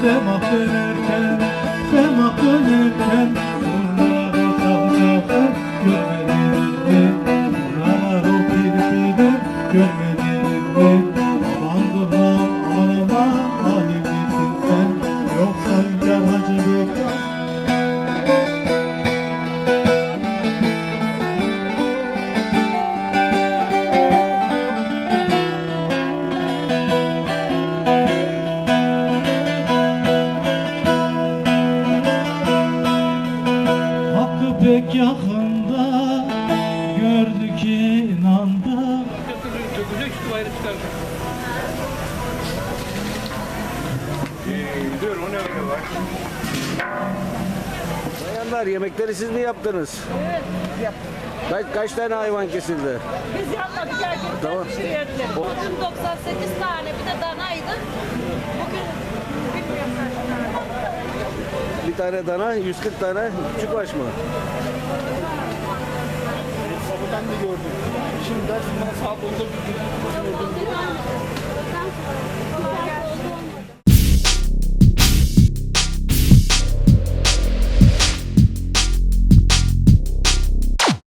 Fema dönerken, fema dönerken Bunlara zaf zafer görmedim mi? O bir bilir pek yakında gördük inandık şu çıkaracak. Dur o ne öyle var? Bayanlar yemekleri siz mi yaptınız? Evet, yaptık. Kaç, kaç tane hayvan kesildi? Biz yapmadık erkekler Tamam. pişiriyordular. Bugün 98 tane bir de danaydı. Bugün bilmiyorum kaç tane. Bir tane dana, 140 tane küçük baş mı? Sabahtan da gördüm. Şimdi dersin bana saat 10'da bir gördüm.